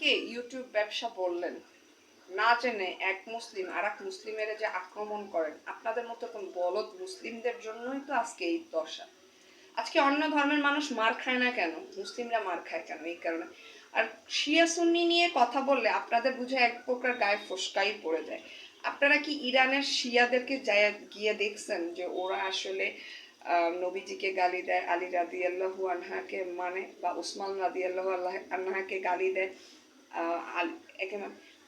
কে YouTube ব্যবসা বললেন? না জেনে এক মুসলিম আর এক মুসলিমের যে আক্রমণ করেন, আপনাদের মতো কোন বলদ মুসলিমদের জন্যই তো আজকে এই দশা। আজকে অন্য ধর্মের মানুষ মার খায় না কেন? মুসলিমরা মার খায় কেন এই কারণে? আর শিয়া সুন্নি নিয়ে কথা বললে আপনাদের বুঝে এক প্রকার গায়ে ফসকাই পড়ে যায়। আপনারা কি ইরানের শিয়াদেরকে গিয়ে দেখছেন যে ওরা আসলে নবীজিকে গালি দেয়, আলী রাদি আল্লাহু আনহাকে মানে বা উসমান রাদি আল্লাহু আল্লাহ আনহাকে গালি দেয়? আহ,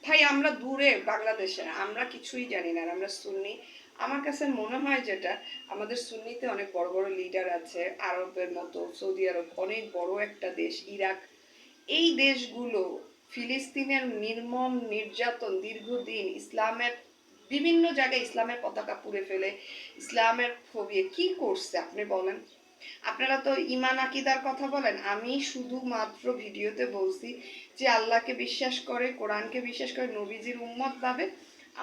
ভাই আমরা দূরে বাংলাদেশে আমরা কিছুই জানি না আমরা সুন্নি। আমার কাছে মনে হয় যেটা আমাদের সুন্নিতে অনেক বড় বড় লিডার আছে আরবের মতো সৌদি আরব অনেক বড় একটা দেশ ইরাক। এই দেশগুলো ফিলিস্তিনের নির্মম নির্যাতন দীর্ঘদিন ইসলামের বিভিন্ন জায়গায় ইসলামের পতাকা পুড়ে ফেলে ইসলামের ফবিয়ে কি করছে আপনি বলেন? আপনারা তো ইমান আকিদার কথা বলেন, আমি শুধুমাত্র ভিডিওতে বলছি যে আল্লাহকে বিশ্বাস করে, কোরআনকে বিশ্বাস করে, নবীজির উম্মত ভাবে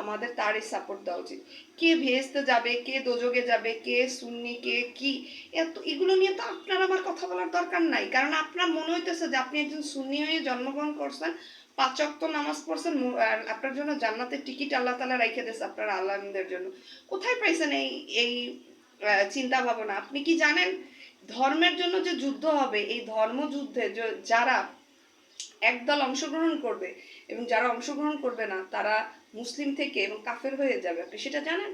আমাদের তারই সাপোর্ট দেওয়া উচিত। কে ভেস্তে যাবে, কে দোজগে যাবে, কে সুন্নি, কে কি, এত, এগুলো নিয়ে তো আপনার আমার কথা বলার দরকার নাই। কারণ আপনার মনে হইতেছে যে আপনি একজন সুন্নি হয়ে জন্মগ্রহণ করছেন, পাঁচ অক্ত নামাজ পড়ছেন আপনার জন্য জান্নাতের টিকিট আল্লাহ তালা রেখে দিয়েছে আপনার আল্লাহদের জন্য। কোথায় পাইছেন এই এই চিন্তা ভাবনা? আপনি কি জানেন? ধর্মের জন্য যে যুদ্ধ হবে, এই ধর্মযুদ্ধে যারা একদল অংশগ্রহণ করবে এবং যারা অংশগ্রহণ করবে না, তারা মুসলিম থেকে এবং কাফের হয়ে যাবে। আপনি সেটা জানেন?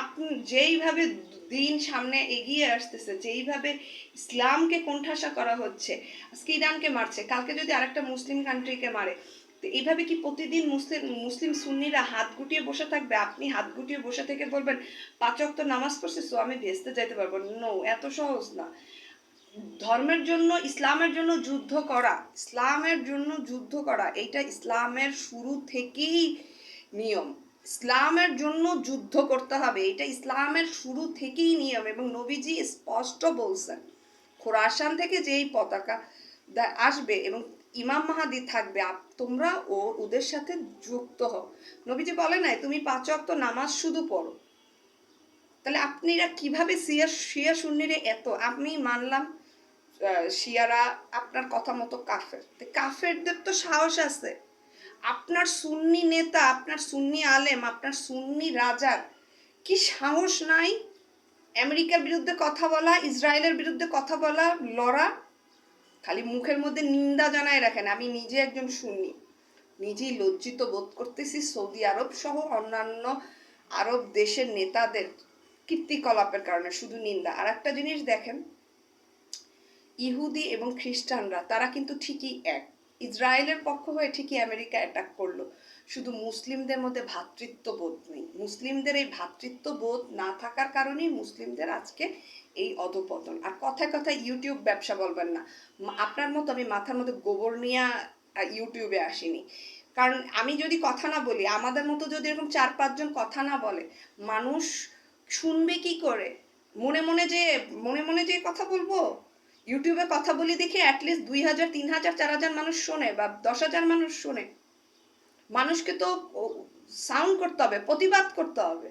আপনি যেইভাবে দিন সামনে এগিয়ে আসতেছে, যেইভাবে ইসলামকে কোণঠাসা করা হচ্ছে, আজকে ইরানকে মারছে, কালকে যদি আরেকটা মুসলিম কান্ট্রিকে মারে তো এইভাবে কি প্রতিদিন মুসলিম মুসলিম সুন্নিরা হাত গুটিয়ে বসে থাকবে? আপনি হাত গুটিয়ে বসে থেকে বলবেন, পাঁচ অক্ত নামাজ পড়ছে সো আমি ভেস্তে যাইতে পারব নো। এত সহজ না। ধর্মের জন্য, ইসলামের জন্য যুদ্ধ করা, ইসলামের জন্য যুদ্ধ করা, এইটা ইসলামের শুরু থেকেই নিয়ম। ইসলামের জন্য যুদ্ধ করতে হবে এটা ইসলামের শুরু থেকেই নিয়ম এবং নবীজি স্পষ্ট বলছেন। খোরাসান থেকে যেই পতাকা আসবে এবং ইমাম মাহাদি থাকবে তোমরা ও ওদের সাথে যুক্ত হও। নবীজি বলে নাই, তুমি পাঁচ ওয়াক্ত নামাজ শুধু পড়ো। তাহলে আপনারা কীভাবে শিয়া শিয়া শূন্যরে এত? আমি মানলাম শিয়ারা আপনার কথা মতো কাফের। কাফেরদের তো সাহস আছে। আপনার সুন্নি নেতা, আপনার সুন্নি আলেম, আপনার সুন্নি রাজার কি সাহস নাই? আমেরিকার বিরুদ্ধে কথা বলা, ইসরায়েলের বিরুদ্ধে কথা বলা, লড়া খালি মুখের মধ্যে নিন্দা জানায় রাখেন, আমি নিজে একজন সুন্নি। নিজেই লজ্জিত বোধ করতেছি সৌদি আরব সহ অন্যান্য আরব দেশের নেতাদের কীর্তিকলাপের কারণে, শুধু নিন্দা। আর একটা জিনিস দেখেন, ইহুদি এবং খ্রিস্টানরা, তারা কিন্তু ঠিকই এক। ইসরায়েলের পক্ষ হয়ে ঠিকই আমেরিকা অ্যাটাক করল। শুধু মুসলিমদের মধ্যে ভ্রাতৃত্ববোধ নেই। মুসলিমদের এই ভ্রাতৃত্ববোধ না থাকার কারণেই মুসলিমদের আজকে এই অধপতন। আর কথায় কথায় ইউটিউব ব্যবসা বলবেন না। আপনার মতো আমি মাথার মধ্যে গোবর নিয়ে ইউটিউবে আসিনি। কারণ আমি যদি কথা না বলি, আমাদের মতো যদি এরকম চার পাঁচজন কথা না বলে, মানুষ শুনবে কি করে? মনে মনে যে, মনে মনে যে কথা বলব? ইউটিউবে কথা বলি দেখে অ্যাটলিস্ট দুই হাজার, তিন হাজার, চার হাজার মানুষ শোনে বা দশ হাজার মানুষ শোনে। মানুষকে তো সাউন্ড করতে হবে, প্রতিবাদ করতে হবে।